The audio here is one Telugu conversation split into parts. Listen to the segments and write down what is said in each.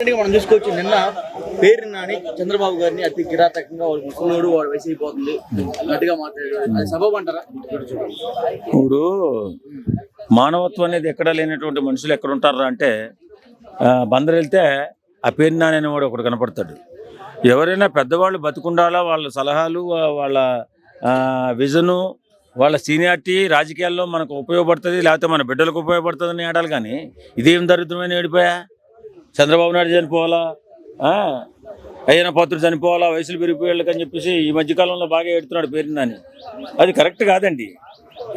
మనం చూసుకోవచ్చు నిన్న పేరు నాని చంద్రబాబు గారిని అతి కిరాతకంగా వాడు ముసలోడు వాడు వయసు అయిపోతుంది. గట్టిగా మాట్లాడాడు. అది సబబు అంటారా? ఇప్పుడు మానవత్వం అనేది ఎక్కడ లేనటువంటి మనుషులు ఎక్కడ ఉంటారా అంటే ఆ, బందరు వెళ్తే ఆ పేరు నాని అనేవాడు ఒకడు కనపడతాడు. ఎవరైనా పెద్దవాళ్ళు బతుకుండాలా వాళ్ళ సలహాలు వాళ్ళ విజను వాళ్ళ సీనియారిటీ రాజకీయాల్లో మనకు ఉపయోగపడుతుంది లేకపోతే మన బిడ్డలకు ఉపయోగపడుతుంది అని ఏడాలి కానీ ఇదేం దరిద్రమైన ఏడిపోయా? చంద్రబాబు నాయుడు చనిపోవాలా? ఆ, అయ్యన పాత్రుడు చనిపోవాలా? వయసులు పెరిగిపోయాళ్ళకి అని చెప్పేసి ఈ మధ్యకాలంలో బాగా ఎడుతున్నాడు పేరు అది కరెక్ట్ కాదండి.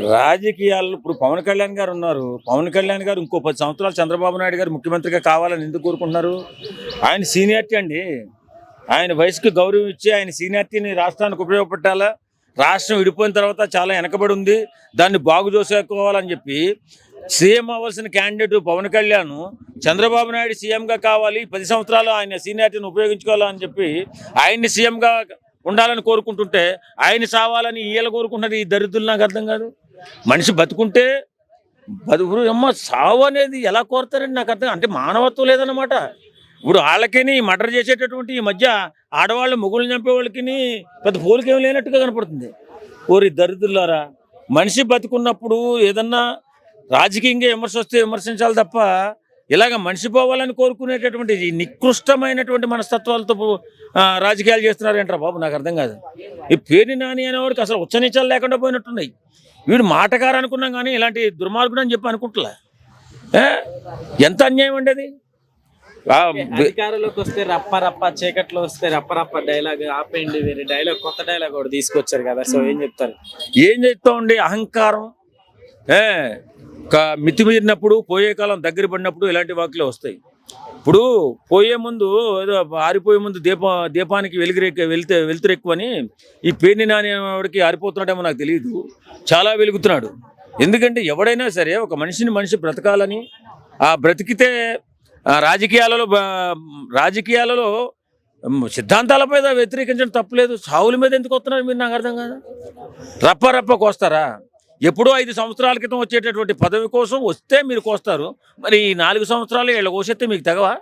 రాజకీయాల్లో ఇప్పుడు పవన్ కళ్యాణ్ గారు ఉన్నారు. పవన్ కళ్యాణ్ గారు ఇంకో పది సంవత్సరాలు చంద్రబాబు నాయుడు గారు ముఖ్యమంత్రిగా కావాలని ఎందుకు కోరుకుంటున్నారు? ఆయన సీనియారిటీ అండి. ఆయన వయసుకి గౌరవం ఇచ్చి ఆయన సీనియారిటీని రాష్ట్రానికి ఉపయోగపెట్టాలా? రాష్ట్రం విడిపోయిన తర్వాత చాలా వెనకబడి ఉంది. దాన్ని బాగు చేసుకోవాలని చెప్పి సీఎం అవ్వాల్సిన క్యాండిడేట్ పవన్ కళ్యాణ్ చంద్రబాబు నాయుడు సీఎంగా కావాలి. పది సంవత్సరాలు ఆయన సీనియారిటీని ఉపయోగించుకోవాలని చెప్పి ఆయన్ని సీఎంగా ఉండాలని కోరుకుంటుంటే ఆయన సావాలని ఈయన కోరుకుంటున్నారు ఈ దరిద్రులు నాకు అర్థం కాదు. మనిషి బతుకుంటే బతుకుడు అమ్మ సావు అనేది ఎలా కోరుతారని నాకు అర్థం అంటే మానవత్వం లేదన్నమాట. ఇప్పుడు వాళ్ళకిని మర్డర్ చేసేటటువంటి ఈ మధ్య ఆడవాళ్ళు మొగుళ్ళు చంపే వాళ్ళకి పెద్ద పోలికేం లేనట్టుగా కనపడుతుంది. ఓరి దరిద్రులారా మనిషి బతుకున్నప్పుడు ఏదన్నా రాజకీయంగా విమర్శ వస్తే విమర్శించాలి తప్ప ఇలాగ మనిషి పోవాలని కోరుకునేటటువంటి ఈ నికృష్టమైనటువంటి మనస్తత్వాలతో రాజకీయాలు చేస్తున్నారేంట్రా బాబు? నాకు అర్థం కాదు. ఈ పేరు నాని అనేవాడికి అసలు ఉచ్చనీచాలు లేకుండా పోయినట్టున్నాయి. వీడు మాటగారు అనుకున్నాం కానీ ఇలాంటి దుర్మార్గుడు అని చెప్పి అనుకుంటలే? ఎంత అన్యాయం అండి అది? ఆ, అధికారంలోకి వస్తే రప్ప రప్ప చీకట్లో వస్తే రప్ప రప్ప డైలాగ్ ఆపేయండి వేరే డైలాగ్ కొత్త డైలాగ్ కూడా తీసుకొచ్చారు కదా సో ఏం చెప్తారు? ఏం చేస్తామండి అహంకారం మితిమీరినప్పుడు పోయే కాలం దగ్గర పడినప్పుడు ఇలాంటి వాకులే వస్తాయి. ఇప్పుడు పోయే ముందు ఏదో ఆరిపోయే ముందు దీప దీపానికి వెలుగురెక్క వెళ్తే వెలుతురు ఎక్కువని ఈ పేర్ని నానేవాడికి ఆరిపోతున్నాడేమో నాకు తెలియదు చాలా వెలుగుతున్నాడు. ఎందుకంటే ఎవడైనా సరే ఒక మనిషిని మనిషి బ్రతకాలని ఆ బ్రతికితే ఆ రాజకీయాలలో రాజకీయాలలో సిద్ధాంతాల మీద వ్యతిరేకించడం తప్పలేదు సావుల మీద ఎందుకు వస్తున్నారు మీరు? నాకు అర్థం కాదు. రప్ప రప్ప కోస్తారా? ఎప్పుడో ఐదు సంవత్సరాల క్రితం వచ్చేటటువంటి పదవి కోసం వస్తే మీరు కోస్తారు. మరి ఈ నాలుగు సంవత్సరాలు వీళ్ళ కోసేస్తే మీకు తెగవా?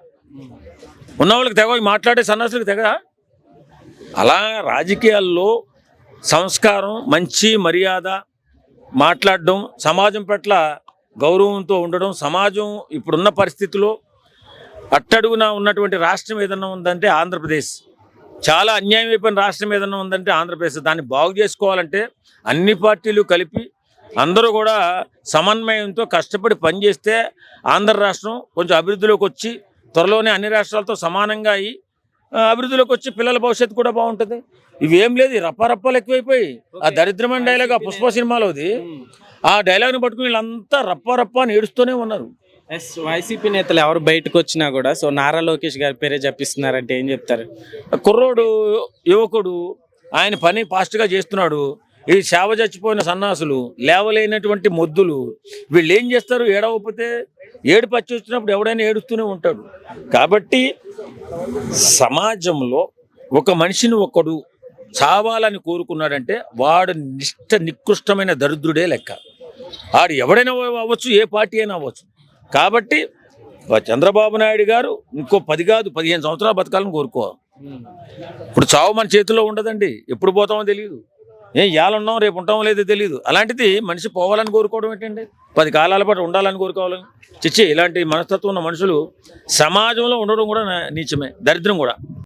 ఉన్న వాళ్ళకి తెగవ మాట్లాడే సన్నాసులకు తెగదా అలా రాజకీయాల్లో సంస్కారం మంచి మర్యాద మాట్లాడడం సమాజం పట్ల గౌరవంతో ఉండడం సమాజం ఇప్పుడున్న పరిస్థితిలో అట్టడుగున ఉన్నటువంటి రాష్ట్రం ఏదన్నా ఉందంటే ఆంధ్రప్రదేశ్. చాలా అన్యాయం అయిపోయిన రాష్ట్రం ఏదన్నా ఉందంటే ఆంధ్రప్రదేశ్. దాన్ని బాగు చేసుకోవాలంటే అన్ని పార్టీలు కలిపి అందరూ కూడా సమన్వయంతో కష్టపడి పనిచేస్తే ఆంధ్ర రాష్ట్రం కొంచెం అభివృద్ధిలోకి వచ్చి త్వరలోనే అన్ని రాష్ట్రాలతో సమానంగా అయ్యి అభివృద్ధిలోకి వచ్చి పిల్లల భవిష్యత్తు కూడా బాగుంటుంది. ఇవేం లేదు రప్పారప్పాలు ఎక్కువైపోయి. ఆ దరిద్రమైన డైలాగ్ ఆ పుష్ప సినిమాలోది ఆ డైలాగ్ని పట్టుకుని వీళ్ళంతా రప్ప రప్ప అని ఏడుస్తూనే ఉన్నారు. ఎస్ వైసీపీ నేతలు ఎవరు బయటకు వచ్చినా కూడా సో నారా లోకేష్ గారి పేరే చెప్పిస్తున్నారంటే ఏం చెప్తారు? కుర్రోడు యువకుడు ఆయన పని ఫాస్ట్గా చేస్తున్నాడు. ఈ సేవ చచ్చిపోయిన సన్నాసులు లేవలేనటువంటి మొద్దులు వీళ్ళు ఏం చేస్తారు? ఏడవకపోతే ఏడు పచ్చి వచ్చినప్పుడు ఎవడైనా ఏడుస్తూనే ఉంటాడు. కాబట్టి సమాజంలో ఒక మనిషిని ఒకడు చావాలని కోరుకున్నాడంటే వాడు నిష్ట నికృష్టమైన దరిద్రుడే లెక్క. ఆడు ఎవడైనా అవ్వచ్చు ఏ పార్టీ అయినా అవ్వచ్చు. కాబట్టి చంద్రబాబు నాయుడు గారు ఇంకో పది కాదు పదిహేను సంవత్సరాలు బతకాలని కోరుకోవాలి. ఇప్పుడు చావు మన చేతిలో ఉండదండి. ఎప్పుడు పోతామో తెలియదు. ఏ ఇవాళ ఉన్నాం రేపు ఉంటాం లేదో తెలియదు అలాంటిది మనిషి పోవాలని కోరుకోవడం ఏంటండి? పది కాలాల పాటు ఉండాలని కోరుకోవాలని. చిచ్చి ఇలాంటి మనస్తత్వం ఉన్న మనుషులు సమాజంలో ఉండడం కూడా నీచమే దరిద్రం కూడా.